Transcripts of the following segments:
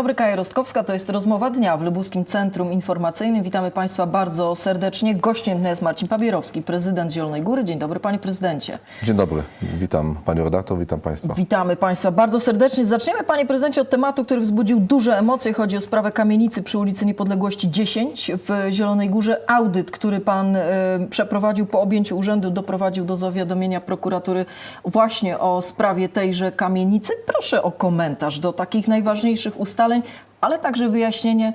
Dobry, Kaja Rostkowska. To jest rozmowa dnia w Lubuskim Centrum Informacyjnym. Witamy Państwa bardzo serdecznie. Gościem dnia jest Marcin Pawierowski, prezydent Zielonej Góry. Dzień dobry, panie prezydencie. Dzień dobry, witam panią redaktor, witam państwa. Witamy Państwa bardzo serdecznie. Zaczniemy, panie prezydencie, od tematu, który wzbudził duże emocje. Chodzi o sprawę kamienicy przy ulicy Niepodległości 10 w Zielonej Górze. Audyt, który pan e, przeprowadził po objęciu urzędu, doprowadził do zawiadomienia prokuratury właśnie o sprawie tejże kamienicy. Proszę o komentarz do takich najważniejszych ustaleń, ale także wyjaśnienie,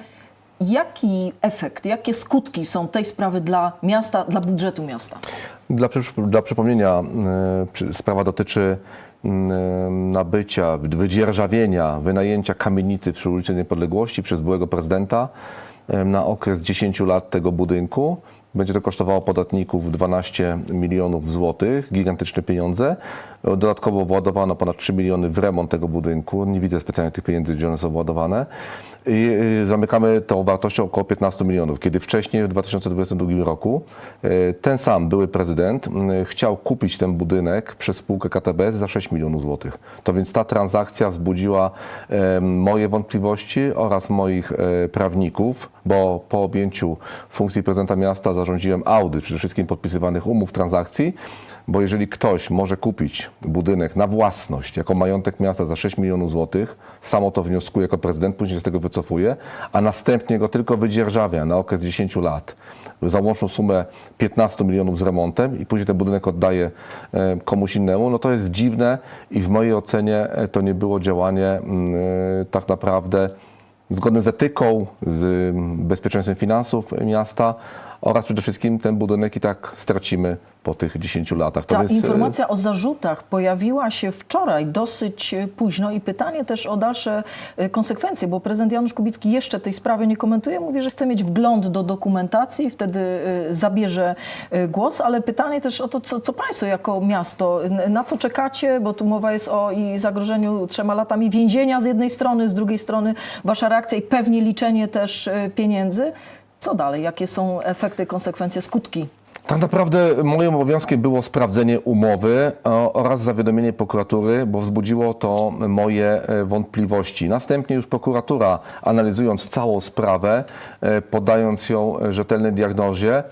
jaki efekt, jakie skutki są tej sprawy dla miasta, dla budżetu miasta. Dla, dla przypomnienia, przy- sprawa dotyczy y, nabycia, wydzierżawienia, wynajęcia kamienicy przy ulicy Niepodległości przez byłego prezydenta y, na okres 10 lat tego budynku. Będzie to kosztowało podatników 12 milionów złotych, gigantyczne pieniądze. Dodatkowo władowano ponad 3 miliony w remont tego budynku. Nie widzę specjalnie tych pieniędzy, gdzie one są władowane. I y, zamykamy to wartością około 15 milionów, kiedy wcześniej w 2022 roku y, ten sam były prezydent y, chciał kupić ten budynek przez spółkę KTBS za 6 milionów złotych. To więc ta transakcja wzbudziła moje wątpliwości oraz moich e, prawników, bo po objęciu funkcji prezydenta miasta zarządziłem audyt przede wszystkim podpisywanych umów transakcji, bo jeżeli ktoś może kupić budynek na własność jako majątek miasta za 6 milionów złotych, samo to wnioskuje jako prezydent, później z tego wycofuje, a następnie go tylko wydzierżawia na okres 10 lat za łączną sumę 15 milionów z remontem i później ten budynek oddaje komuś innemu, no to jest dziwne i w mojej ocenie e, to nie było działanie mm, e, tak naprawdę zgodne z etyką, z mm, bezpieczeństwem finansów miasta oraz przede wszystkim ten budynek i tak stracimy po tych 10 latach. To Ta e, informacja o zarzutach pojawiła się wczoraj dosyć e, późno i pytanie też o dalsze e, konsekwencje, bo prezydent Janusz Kubicki jeszcze tej sprawy nie komentuje. Mówi, że chce mieć wgląd do dokumentacji, wtedy e, zabierze głos, ale pytanie też o to, co, co państwo jako miasto, na co czekacie, bo tu mowa jest o i zagrożeniu trzema latami więzienia z jednej strony, z drugiej strony wasza reakcja i pewnie liczenie też pieniędzy. Co dalej? Jakie są efekty, konsekwencje, skutki? Tak naprawdę moim obowiązkiem było sprawdzenie umowy o, oraz zawiadomienie prokuratury, bo wzbudziło to moje e, wątpliwości. Następnie już prokuratura, analizując całą sprawę, e, podając ją rzetelnej diagnozie,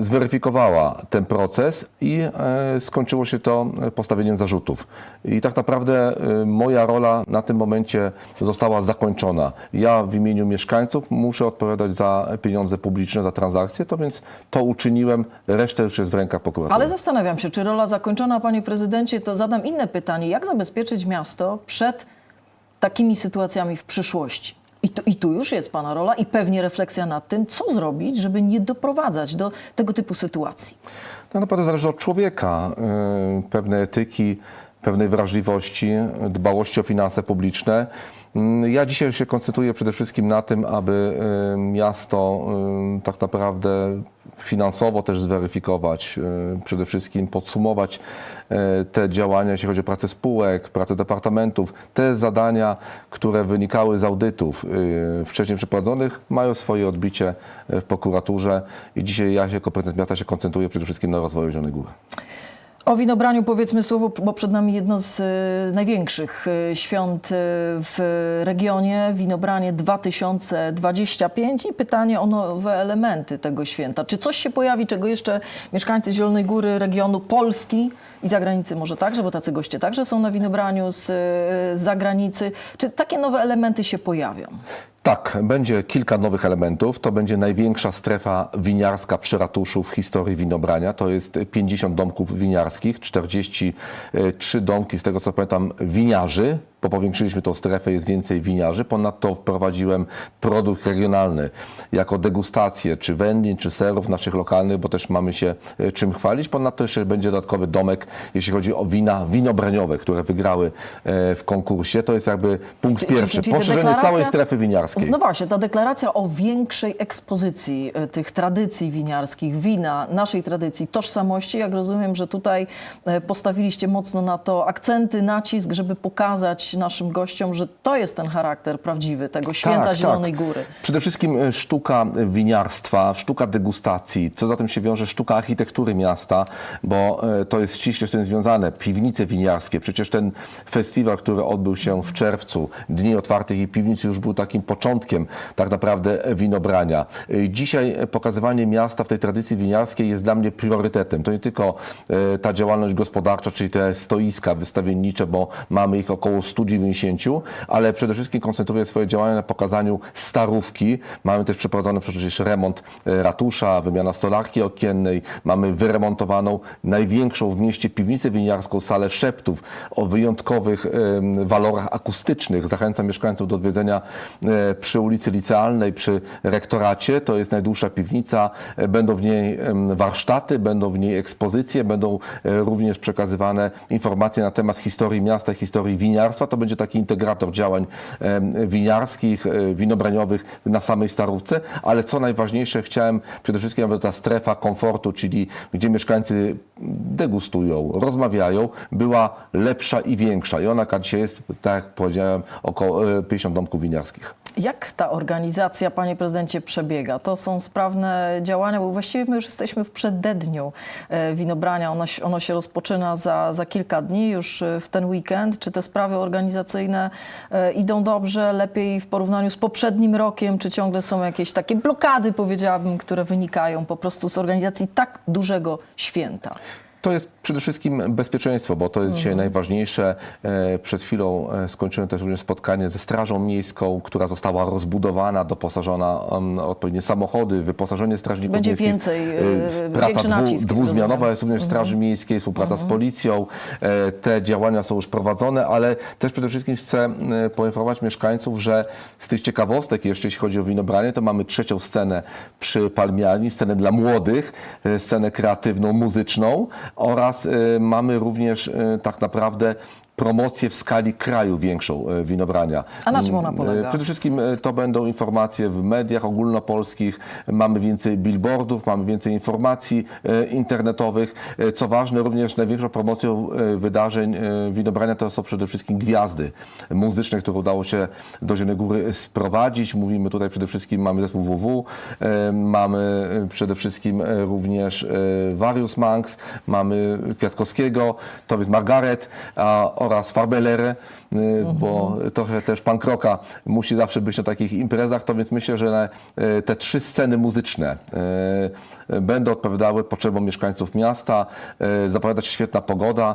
zweryfikowała ten proces i e, skończyło się to postawieniem zarzutów. I tak naprawdę e, moja rola na tym momencie została zakończona. Ja w imieniu mieszkańców muszę odpowiadać za pieniądze publiczne, za transakcje, to więc to uczyniłem, reszta już jest w rękach prokuratury. Ale zastanawiam się, czy rola zakończona, panie prezydencie, to zadam inne pytanie. Jak zabezpieczyć miasto przed takimi sytuacjami w przyszłości? I tu, I tu już jest pana rola i pewnie refleksja nad tym, co zrobić, żeby nie doprowadzać do tego typu sytuacji. Tak naprawdę zależy od człowieka, y, pewnej etyki, pewnej wrażliwości, dbałości o finanse publiczne. Mm, Ja dzisiaj się koncentruję przede wszystkim na tym, aby miasto tak naprawdę finansowo też zweryfikować, y, przede wszystkim podsumować y, te działania, jeśli chodzi o pracę spółek, pracę departamentów. Te zadania, które wynikały z audytów y, wcześniej przeprowadzonych, mają swoje odbicie y, w prokuraturze i dzisiaj ja jako prezydent miasta się koncentruję przede wszystkim na rozwoju Zielonej Góry. O winobraniu powiedzmy słowo, bo przed nami jedno z e, największych e, świąt e, w regionie, winobranie 2025 i pytanie o nowe elementy tego święta. Czy coś się pojawi, czego jeszcze mieszkańcy Zielonej Góry, regionu Polski i zagranicy może także, bo tacy goście także są na winobraniu z, z zagranicy. Czy takie nowe elementy się pojawią? Tak, będzie kilka nowych elementów. To będzie największa strefa winiarska przy ratuszu w historii winobrania. To jest 50 domków winiarskich, 43 domki, z tego co pamiętam, winiarzy, bo powiększyliśmy tą strefę, jest więcej winiarzy. Ponadto wprowadziłem produkt regionalny jako degustację, czy wędlin, czy serów naszych lokalnych, bo też mamy się e, czym chwalić. Ponadto jeszcze będzie dodatkowy domek, jeśli chodzi o wina winobraniowe, które wygrały e, w konkursie. To jest jakby punkt Czy- czy- pierwszy. czyli Poszerzenie deklaracja- całej strefy winiarskiej. No właśnie, ta deklaracja o większej ekspozycji e, tych tradycji winiarskich, wina, naszej tradycji, tożsamości, jak rozumiem, że tutaj postawiliście mocno na to akcenty, nacisk, żeby pokazać naszym gościom, że to jest ten charakter prawdziwy tego święta Tak, Zielonej tak. Góry. Przede wszystkim e, sztuka winiarstwa, sztuka degustacji, co za tym się wiąże, sztuka architektury miasta, bo e, to jest ściśle z tym związane. Piwnice winiarskie, przecież ten festiwal, który odbył się w czerwcu, Dni Otwartych i Piwnic już był takim początkiem tak naprawdę winobrania. E, Dzisiaj pokazywanie miasta w tej tradycji winiarskiej jest dla mnie priorytetem. To nie tylko ta działalność gospodarcza, czyli te stoiska wystawiennicze, bo mamy ich około 190, ale przede wszystkim koncentruję swoje działania na pokazaniu starówki. Mamy też przeprowadzony przecież remont e, ratusza, wymiana stolarki okiennej. Mamy wyremontowaną największą w mieście piwnicę winiarską, salę szeptów o wyjątkowych walorach akustycznych. Zachęcam mieszkańców do odwiedzenia e, przy ulicy Licealnej, przy rektoracie. To jest najdłuższa piwnica. E, Będą w niej warsztaty, będą w niej ekspozycje, będą również przekazywane informacje na temat historii miasta, historii winiarstwa. To będzie taki integrator działań winiarskich, e, winobraniowych na samej Starówce, ale co najważniejsze, chciałem przede wszystkim, aby ta strefa komfortu, czyli gdzie mieszkańcy degustują, rozmawiają, była lepsza i większa. I ona dzisiaj jest, tak jak powiedziałem, około e, 50 domków winiarskich. Jak ta organizacja, panie prezydencie, przebiega? To są sprawne działania, bo właściwie my już jesteśmy w przededniu e, winobrania. Ono, ono się rozpoczyna za, za kilka dni, już e, w ten weekend. Czy te sprawy organizacyjne e, idą dobrze, lepiej w porównaniu z poprzednim rokiem? Czy ciągle są jakieś takie blokady, powiedziałabym, które wynikają po prostu z organizacji tak dużego święta? To jest przede wszystkim bezpieczeństwo, bo to jest dzisiaj najważniejsze. E, Przed chwilą e, skończyłem też również spotkanie ze Strażą Miejską, która została rozbudowana, doposażona em, odpowiednie samochody, wyposażenie strażników Będzie miejskich. więcej, E, Praca większy nacisk, dwuzmianowa jest również w Straży Miejskiej, współpraca z policją. Te działania są już prowadzone, ale też przede wszystkim chcę poinformować mieszkańców, że z tych ciekawostek jeszcze, jeśli chodzi o winobranie, to mamy trzecią scenę przy Palmiani, scenę dla młodych, scenę kreatywną, muzyczną oraz e, mamy również e, tak naprawdę promocję w skali kraju większą e, winobrania. A na czym ona E, polega? Przede wszystkim e, to będą informacje w mediach ogólnopolskich, mamy więcej billboardów, mamy więcej informacji internetowych. Co ważne, również największą promocją wydarzeń winobrania to są przede wszystkim gwiazdy muzyczne, które udało się do Zielonej Góry sprowadzić. Mówimy tutaj przede wszystkim, mamy zespół WW, mamy przede wszystkim również Various Monks, mamy Kwiatkowskiego, to jest Margaret a, oraz Farbelere, y, bo trochę też pan Kroka musi zawsze być na takich imprezach, to więc myślę, że e, te trzy sceny muzyczne e, będą odpowiadały potrzebom mieszkańców miasta, zapowiada się świetna pogoda.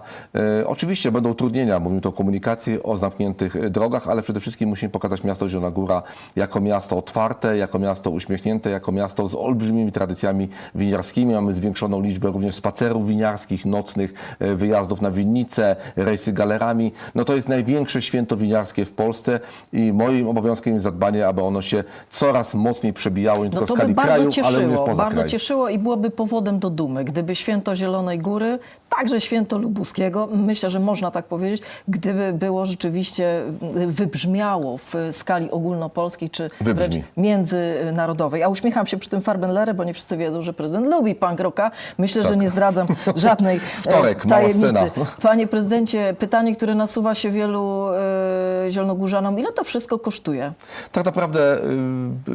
Oczywiście będą utrudnienia, mówimy tu o komunikacji, o zamkniętych drogach, ale przede wszystkim musimy pokazać miasto Zielona Góra jako miasto otwarte, jako miasto uśmiechnięte, jako miasto z olbrzymimi tradycjami winiarskimi. Mamy zwiększoną liczbę również spacerów winiarskich, nocnych wyjazdów na winnice, rejsy No to jest największe święto winiarskie w Polsce i moim obowiązkiem jest zadbanie, aby ono się coraz mocniej przebijało nie No tylko to w by skali bardzo kraju, ale również cieszyło, poza bardzo kraj. cieszyło i byłoby powodem do dumy, gdyby święto Zielonej Góry, także święto Lubuskiego, myślę, że można tak powiedzieć, gdyby było rzeczywiście y, wybrzmiało w skali ogólnopolskiej czy wręcz międzynarodowej. A uśmiecham się przy tym Farbenlerę, bo nie wszyscy wiedzą, że prezydent lubi punk rocka. Myślę, że Tak. nie zdradzam żadnej e, Wtorek, tajemnicy. Panie prezydencie, pytanie, które nasuwa się wielu e, zielonogórzanom, ile to wszystko kosztuje? Tak naprawdę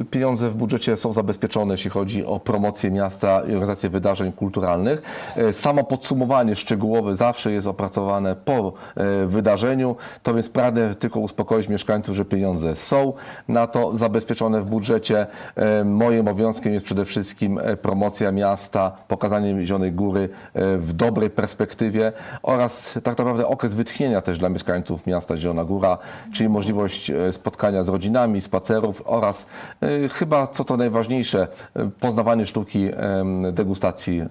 y, pieniądze w budżecie są zabezpieczone, jeśli chodzi o promocję miasta i organizację wydarzeń kulturalnych. Y, Samo podsumowanie szczegółowe zawsze jest opracowane po y, wydarzeniu, to więc pragnę tylko uspokoić mieszkańców, że pieniądze są na to zabezpieczone w budżecie. Moim obowiązkiem jest przede wszystkim promocja miasta, pokazanie Zielonej Góry w dobrej perspektywie oraz tak naprawdę okres wytchnienia też dla mieszkańców miasta Zielona Góra, czyli możliwość e, spotkania z rodzinami, spacerów oraz e, chyba, co to najważniejsze, e, poznawanie sztuki degustacji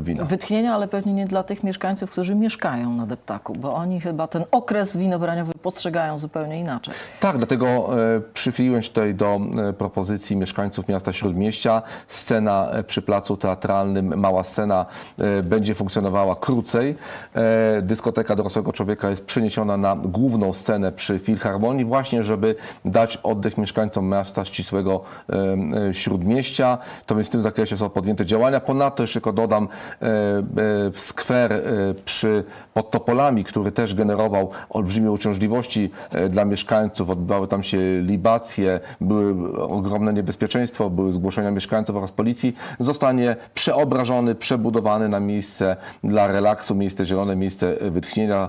wina. Wytchnienia, ale pewnie nie dla tych mieszkańców, którzy mieszkają na deptaku, bo oni chyba ten okres winobraniowy postrzegają zupełnie inaczej. Tak, dlatego przychyliłem się tutaj do propozycji mieszkańców miasta Śródmieścia. Scena przy placu teatralnym, mała scena, będzie funkcjonowała krócej. Dyskoteka dorosłego człowieka muzyka jest przeniesiona na główną scenę przy Filharmonii, właśnie żeby dać oddech mieszkańcom miasta ścisłego e, śródmieścia. To więc w tym zakresie są podjęte działania. Ponadto jeszcze tylko dodam e, e, skwer przy pod Topolami, który też generował olbrzymie uciążliwości dla mieszkańców. Odbywały tam się libacje, były ogromne niebezpieczeństwo, były zgłoszenia mieszkańców oraz policji. Zostanie przeobrażony, przebudowany na miejsce dla relaksu, miejsce zielone, miejsce wytchnienia.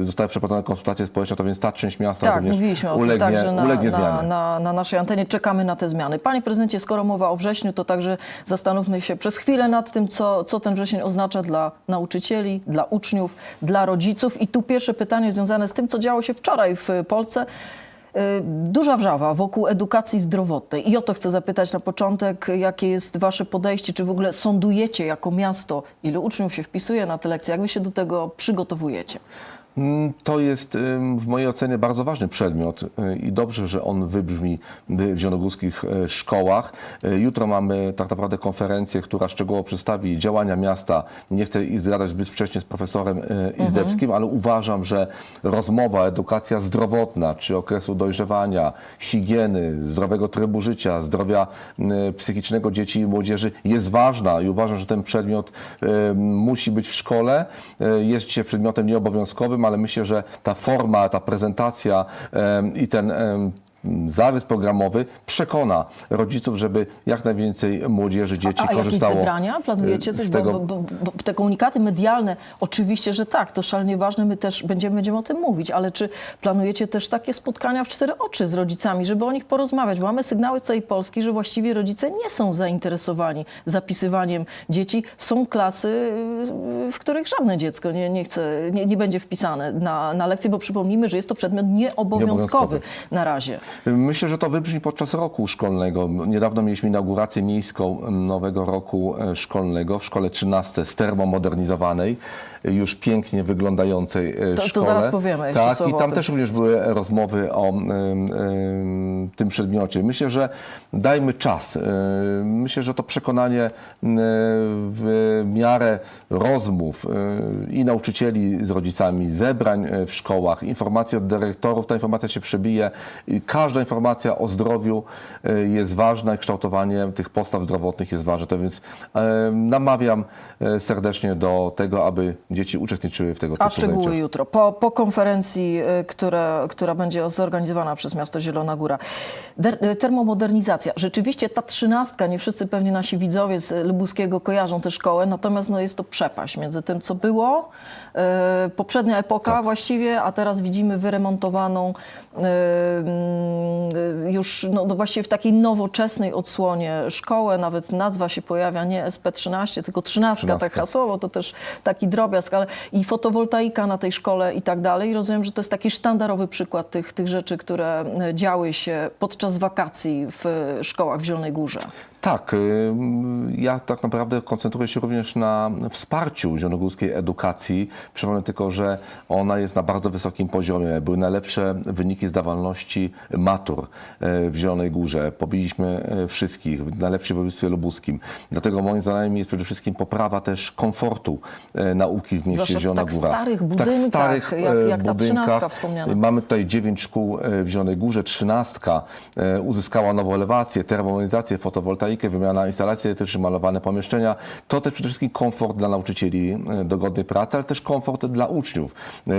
Y, Zostały przeprowadzone konsultacje społeczne, to więc ta część miasta Tak, również mówiliśmy o tym ulegnie, także na, ulegnie na, zmianie. na, na naszej antenie. Czekamy na te zmiany. Panie prezydencie, skoro mowa o wrześniu, to także zastanówmy się przez chwilę nad tym, co, co ten wrzesień oznacza dla nauczycieli, dla uczniów, dla rodziców. I tu pierwsze pytanie związane z tym, co działo się wczoraj w Polsce. Y, Duża wrzawa wokół edukacji zdrowotnej. I o to chcę zapytać na początek, jakie jest Wasze podejście? Czy w ogóle sądujecie jako miasto, ilu uczniów się wpisuje na te lekcje? Jak Wy się do tego przygotowujecie? Mm, To jest w mojej ocenie bardzo ważny przedmiot y, i dobrze, że on wybrzmi y, w zielonogórskich y, szkołach. Jutro mamy tak naprawdę konferencję, która szczegółowo przedstawi działania miasta. Nie chcę zgadać zbyt wcześnie z profesorem y, Izdebskim, ale uważam, że rozmowa, edukacja zdrowotna, czy okresu dojrzewania, higieny, zdrowego trybu życia, zdrowia psychicznego dzieci i młodzieży jest ważna i uważam, że ten przedmiot musi być w szkole. Jest dzisiaj przedmiotem nieobowiązkowym, ale myślę, że ta forma, ta prezentacja i ten zarys programowy przekona rodziców, żeby jak najwięcej młodzieży, dzieci A, a jakieś korzystało zebrania? Planujecie y, coś? z tego. bo, bo, bo te komunikaty medialne, oczywiście, że tak, to szalenie ważne, my też będziemy, będziemy o tym mówić, ale czy planujecie też takie spotkania w cztery oczy z rodzicami, żeby o nich porozmawiać? Bo mamy sygnały z całej Polski, że właściwie rodzice nie są zainteresowani zapisywaniem dzieci. Są klasy, w których żadne dziecko nie, nie, chce, nie, nie będzie wpisane na, na lekcje, bo przypomnijmy, że jest to przedmiot nieobowiązkowy Nieobowiązkowy. na razie. Myślę, że to wybrzmi podczas roku szkolnego. Niedawno mieliśmy inaugurację miejską nowego roku szkolnego w szkole 13 z termomodernizowanej, już pięknie wyglądającej e, To- to szkole. zaraz powiemy Tak, i tam też również były rozmowy o tym przedmiocie. Myślę, że dajmy czas. E, Myślę, że to przekonanie m, w miarę rozmów e, i nauczycieli z rodzicami, zebrań e, w szkołach, informacji od dyrektorów, ta informacja się przebije. I Każda informacja o zdrowiu e, jest ważna i kształtowanie tych postaw zdrowotnych jest ważne. To więc e, namawiam e, serdecznie do tego, aby dzieci uczestniczyły w tego typu A szczegóły jutro, po, po konferencji, y, która, która będzie zorganizowana przez miasto Zielona Góra. Der, y, termomodernizacja. Rzeczywiście ta trzynastka, nie wszyscy pewnie nasi widzowie z Lubuskiego kojarzą tę szkołę, natomiast no, jest to przepaść między tym, co było, poprzednia epoka Tak. właściwie, a teraz widzimy wyremontowaną y, y, już no, no właściwie w takiej nowoczesnej odsłonie szkołę, nawet nazwa się pojawia nie SP13, tylko 13, tak 13. hasłowo, to też taki drobiazg, ale i fotowoltaika na tej szkole i tak dalej. I Rozumiem, że to jest taki sztandarowy przykład tych, tych rzeczy, które e, działy się podczas wakacji w e, szkołach w Zielonej Górze. Tak, ym, ja tak naprawdę koncentruję się również na wsparciu zielonogórskiej edukacji. Przypomnę tylko, że ona jest na bardzo wysokim poziomie. Były najlepsze wyniki zdawalności matur e, w Zielonej Górze. Pobiliśmy e, wszystkich, najlepsi w województwie lubuskim. Dlatego moim zdaniem jest przede wszystkim poprawa też komfortu nauki w mieście Zwłaszcza w Zielona tak Góra. starych tak budynkach, starych jak- jak ta budynkach. trzynastka wspomniana. Mamy tutaj dziewięć szkół w Zielonej Górze, trzynastka uzyskała nową elewację, termomodernizację, fotowoltaikę, wymiana instalacji elektrycznych, malowane pomieszczenia. To też przede wszystkim komfort dla nauczycieli e, do godnej pracy, ale też komfort dla uczniów. E,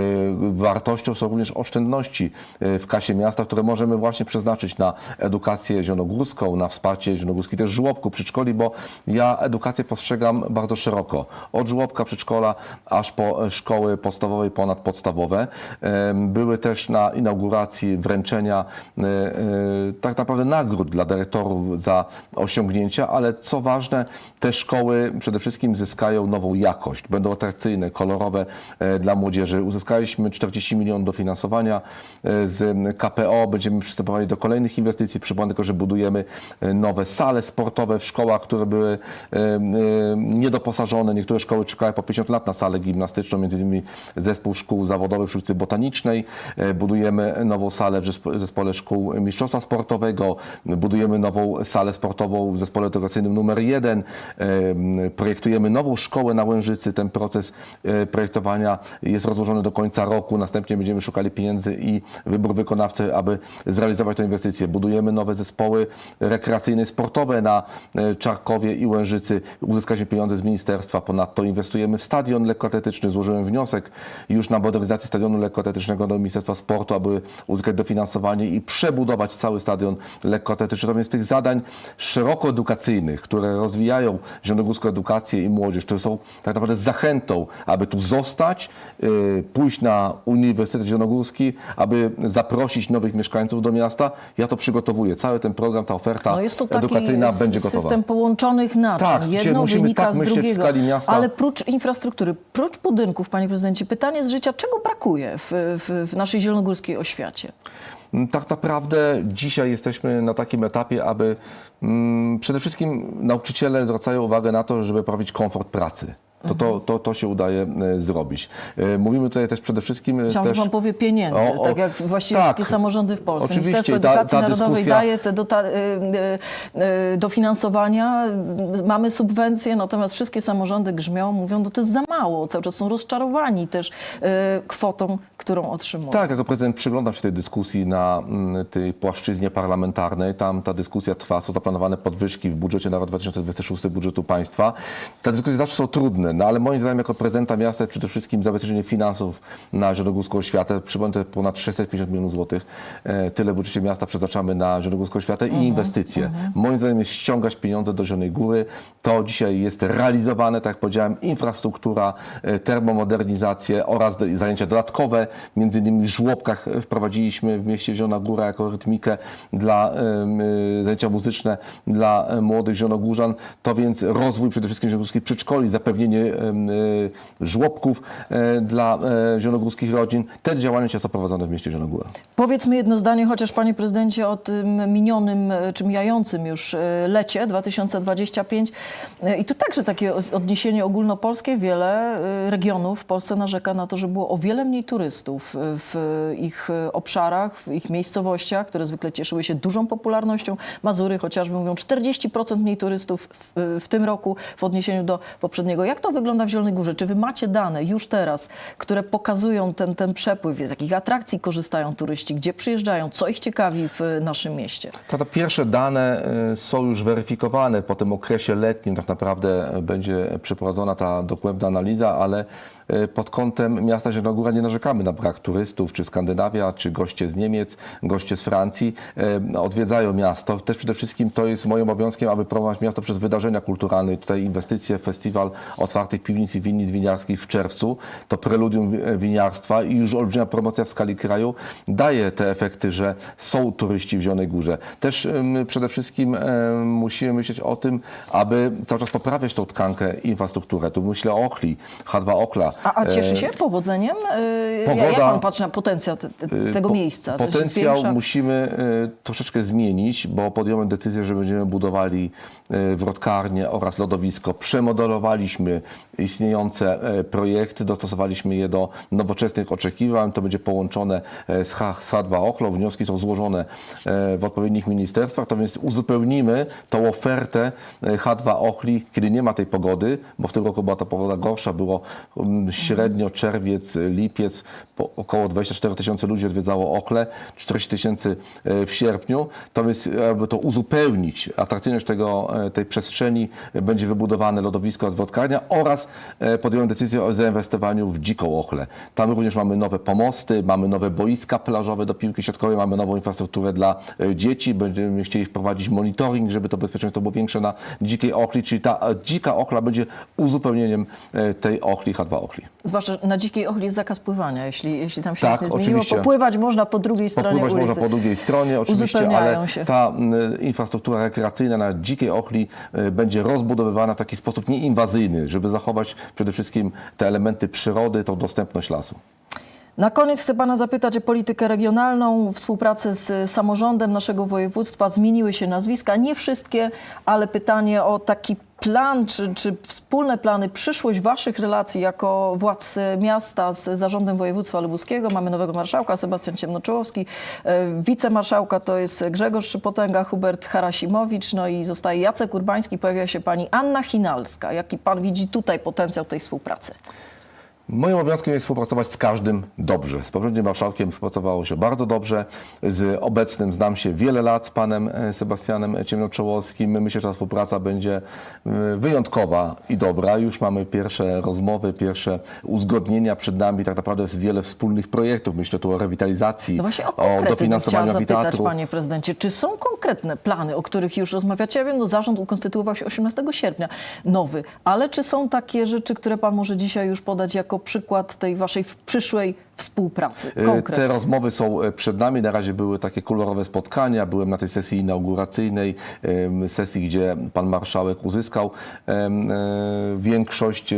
Wartością są również oszczędności e, w kasie miasta, które możemy właśnie przeznaczyć na edukację zielonogórską, na wsparcie zielonogórskich też żłobków, przedszkoli, bo ja edukację postrzegam bardzo szeroko. Od żłobka, przedszkola, aż po szkoły podstawowe i ponadpodstawowe. Były też na inauguracji wręczenia tak naprawdę nagród dla dyrektorów za osiągnięcia, ale co ważne, te szkoły przede wszystkim zyskają nową jakość, będą atrakcyjne, kolorowe e, dla młodzieży. Uzyskaliśmy 40 milionów dofinansowania e, z KPO, będziemy przystępowali do kolejnych inwestycji. Przypomnę tylko, że budujemy e, nowe sale sportowe w szkołach, które były niedoposażone. Niektóre szkoły czekały po 50 lat na salę gimnastyczną, między innymi zespół szkół zawodowych przy ulicy Botanicznej. Budujemy nową salę w zespo- zespole szkół mistrzostwa sportowego. Budujemy nową salę sportową w zespole edukacyjnym numer jeden. Em, Projektujemy nową szkołę na Łężycy. Ten proces e, projektowania jest rozłożony do końca roku. Następnie będziemy szukali pieniędzy i wybór wykonawcy, aby zrealizować tę inwestycję. Budujemy nowe zespoły rekreacyjne, sportowe na e, Czarkowie i Łężycy. Uzyskaliśmy pieniądze z ministerstwa. Ponadto inwestujemy w stadion lekkoatletyczny. Złożyłem wniosek już na modernizację stadionu lekkoatletycznego do Ministerstwa Sportu, aby uzyskać dofinansowanie i przebudować cały stadion lekkoatletyczny. To więc tych zadań szeroko edukacyjnych, które rozwijają zielonogórską edukację i młodzież, które są tak naprawdę zachętą, aby tu zostać, yy, pójść na Uniwersytet Zielonogórski, aby zaprosić nowych mieszkańców do miasta. Ja to przygotowuję. Cały ten program, ta oferta No jest to taki edukacyjna będzie gotowa. system połączonych naczyń. Tak, Jedno wynika tak z drugiego. Ale prócz infrastruktury, prócz budynków, panie prezydencie, pytanie z życia, czego brakuje w, w, w naszej zielonogórskiej oświacie? Tak naprawdę dzisiaj jesteśmy na takim etapie, aby mm, przede wszystkim nauczyciele zwracają uwagę na to, żeby poprawić komfort pracy. To, to, to, to się udaje e, zrobić. E, Mówimy tutaj też przede wszystkim e, Myślałam, też... że pan powie pieniędzy, O, o, tak jak właściwie tak. wszystkie samorządy w Polsce. Oczywiście, Ministerstwo ta- Edukacji ta Narodowej dyskusja- daje te dota- y, y, y, dofinansowania, y, mamy subwencje, natomiast wszystkie samorządy grzmią, mówią, no to jest za mało, cały czas są rozczarowani też y, kwotą, którą otrzymują. Tak, jako prezydent przyglądam się tej dyskusji na mm, tej płaszczyźnie parlamentarnej. Tam ta dyskusja trwa, są zaplanowane podwyżki w budżecie na rok 2026 budżetu państwa. Te dyskusje zawsze są trudne, no ale moim zdaniem jako prezydenta miasta jest przede wszystkim zabezpieczenie finansów na zielonogórską oświatę. Przypomnę, to ponad 650 milionów złotych. E, Tyle w budżecie miasta przeznaczamy na zielonogórską oświatę i inwestycje. Moim zdaniem jest ściągać pieniądze do Zielonej Góry. To dzisiaj jest realizowane, tak jak powiedziałem, infrastruktura, e, termomodernizacje oraz zajęcia dodatkowe. Między innymi w żłobkach wprowadziliśmy w mieście Zielona Góra jako rytmikę dla e, zajęcia muzyczne dla młodych zielonogórzan. To więc rozwój przede wszystkim zielonogórskich przedszkoli, zapewnienie żłobków e, dla e, zielonogórskich rodzin. Te działania są prowadzone w mieście Zielonogóra. Powiedzmy jedno zdanie, chociaż panie prezydencie, o tym minionym, e, czy mijającym już lecie 2025. E, I tu także takie odniesienie ogólnopolskie. Wiele regionów w Polsce narzeka na to, że było o wiele mniej turystów w ich obszarach, w ich miejscowościach, które zwykle cieszyły się dużą popularnością. Mazury chociażby mówią 40% mniej turystów w, w tym roku w odniesieniu do poprzedniego. Jak to wygląda w Zielonej Górze? Czy wy macie dane już teraz, które pokazują ten, ten przepływ, z jakich atrakcji korzystają turyści, gdzie przyjeżdżają, co ich ciekawi w e, naszym mieście? To te pierwsze dane y, są już weryfikowane. Po tym okresie letnim tak naprawdę będzie przeprowadzona ta dokładna analiza, ale pod kątem miasta Zielonogóra nie narzekamy na brak turystów, czy Skandynawia, czy goście z Niemiec, goście z Francji y, odwiedzają miasto. Też przede wszystkim to jest moim obowiązkiem, aby promować miasto przez wydarzenia kulturalne. Tutaj inwestycje, festiwal otwartych piwnic i winnic winiarskich w czerwcu, to preludium wi- winiarstwa i już olbrzymia promocja w skali kraju daje te efekty, że są turyści w Zielonej Górze. Też przede wszystkim musimy myśleć o tym, aby cały czas poprawiać tą tkankę infrastrukturę. Tu myślę o Ochli, H2 Okla. A, a cieszy E, się powodzeniem? E, Jak pogoda- pan patrzy na potencjał te, te, Y, tego po- miejsca? Potencjał musimy troszeczkę zmienić, bo podjąłem decyzję, że będziemy budowali wrotkarnię oraz lodowisko. Przemodelowaliśmy istniejące projekty, dostosowaliśmy je do nowoczesnych oczekiwań. To będzie połączone z H- z H2 Ochlo. Wnioski są złożone w odpowiednich ministerstwach, to więc uzupełnimy tą ofertę y, H2 Ochli, kiedy nie ma tej pogody, bo w tym roku była ta pogoda gorsza, było średnio czerwiec, lipiec, około 24 tysięcy ludzi odwiedzało Okle, 40 tysięcy e, w sierpniu. To więc, aby to uzupełnić atrakcyjność tego, e, tej przestrzeni, będzie wybudowane lodowisko z wodkarnia oraz e, podjąłem decyzję o zainwestowaniu w dziką Ochlę. Tam również mamy nowe pomosty, mamy nowe boiska plażowe do piłki siatkowej, mamy nową infrastrukturę dla dzieci. Będziemy chcieli wprowadzić monitoring, żeby to bezpieczeństwo było większe na dzikiej Ochli, czyli ta dzika Ochla będzie uzupełnieniem tej Ochli, H2 Ochli. Zwłaszcza na dzikiej ochli jest zakaz pływania, jeśli, jeśli tam się Tak, nic nie zmieniło. oczywiście. Popływać można po drugiej stronie Popływać ulicy. można po drugiej stronie oczywiście, ale się. ta infrastruktura rekreacyjna na dzikiej Ochli y, będzie rozbudowywana w taki sposób nieinwazyjny, żeby zachować przede wszystkim te elementy przyrody, tą dostępność lasu. Na koniec chcę pana zapytać o politykę regionalną, współpracę z samorządem naszego województwa. Zmieniły się nazwiska, nie wszystkie, ale pytanie o taki plan, czy, czy wspólne plany, przyszłość waszych relacji jako władz miasta z zarządem województwa lubuskiego. Mamy nowego marszałka, Sebastian Ciemnoczołowski. E, Wicemarszałka to jest Grzegorz Szypotęga, Hubert Harasimowicz, no i zostaje Jacek Urbański, pojawia się pani Anna Chinalska. Jaki pan widzi tutaj potencjał tej współpracy? Moim obowiązkiem jest współpracować z każdym dobrze. Z poprzednim marszałkiem współpracowało się bardzo dobrze. Z obecnym znam się wiele lat, z panem e, Sebastianem Ciemnoczołowskim. Myślę, że ta współpraca będzie e, wyjątkowa i dobra. Już mamy pierwsze rozmowy, pierwsze uzgodnienia przed nami. Tak naprawdę jest wiele wspólnych projektów. Myślę tu o rewitalizacji, No właśnie o o dofinansowaniu zapytać, amfiteatru. panie prezydencie. Czy są konkretne plany, o których już rozmawiacie? Ja wiem, no zarząd ukonstytuował się 18 sierpnia, nowy, ale czy są takie rzeczy, które pan może dzisiaj już podać jako przykład tej waszej przyszłej współpracy? E, Konkret. Te rozmowy są e, przed nami. Na razie były takie kolorowe spotkania. Byłem na tej sesji inauguracyjnej, sesji, gdzie pan marszałek uzyskał e, większość.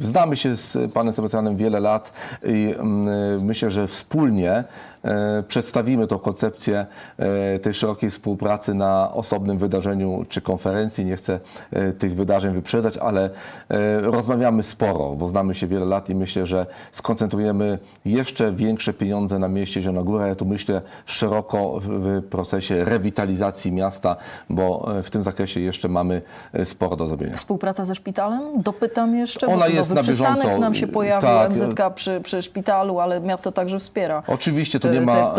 Znamy się z panem Sebastianem wiele lat i e, myślę, że wspólnie przedstawimy tą koncepcję tej szerokiej współpracy na osobnym wydarzeniu czy konferencji. Nie chcę tych wydarzeń wyprzedzać, ale rozmawiamy sporo, bo znamy się wiele lat i myślę, że skoncentrujemy jeszcze większe pieniądze na mieście Zielona Góra. Ja tu myślę szeroko w, procesie rewitalizacji miasta, bo e, w tym zakresie jeszcze mamy e, sporo do zrobienia. Współpraca ze szpitalem? Dopytam jeszcze, Ona bo jest na przystanek bieżąco. nam się pojawił, Tak. MZK przy, przy szpitalu, ale miasto także wspiera. Oczywiście tu Tę- nie ma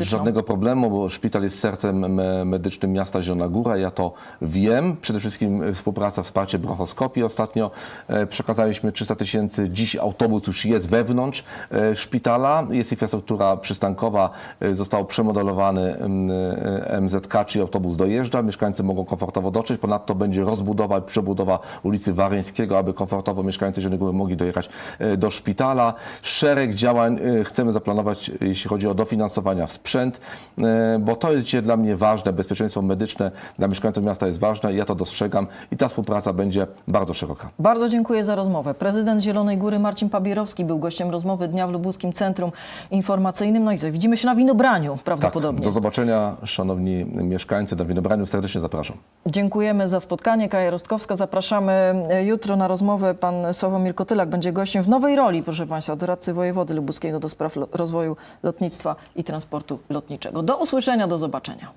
e, żadnego problemu, bo szpital jest sercem me- medycznym miasta Zielona Góra. Ja to wiem. Przede wszystkim e, współpraca, wsparcie bronchoskopii. Ostatnio e, przekazaliśmy 300 tysięcy. Dziś autobus już jest wewnątrz e, szpitala. Jest infrastruktura przystankowa. E, Został przemodelowany mm, e, MZK, czyli autobus dojeżdża. Mieszkańcy mogą komfortowo dotrzeć. Ponadto będzie rozbudowa i przebudowa ulicy Waryńskiego, aby komfortowo mieszkańcy Zielonej Góry mogli dojechać do szpitala. Szereg działań chcemy zaplanować, jeśli chodzi o dofinansowania w sprzęt, bo to jest dla mnie ważne. Bezpieczeństwo medyczne dla mieszkańców miasta jest ważne. Ja to dostrzegam i ta współpraca będzie bardzo szeroka. Bardzo dziękuję za rozmowę. Prezydent Zielonej Góry Marcin Pabierowski był gościem rozmowy dnia w Lubuskim Centrum Informacyjnym. No i co, widzimy się na winobraniu Tak, prawdopodobnie. do zobaczenia, szanowni mieszkańcy, na Winobraniu. Serdecznie zapraszam. Dziękujemy za spotkanie. Kaja Rostkowska. Zapraszamy jutro na rozmowę. Pan Sławomir Kotylak będzie gościem w nowej roli, proszę Państwa, doradcy wojewody lubuskiego do spraw rozwoju lotnictwa i transportu lotniczego. Do usłyszenia, do zobaczenia.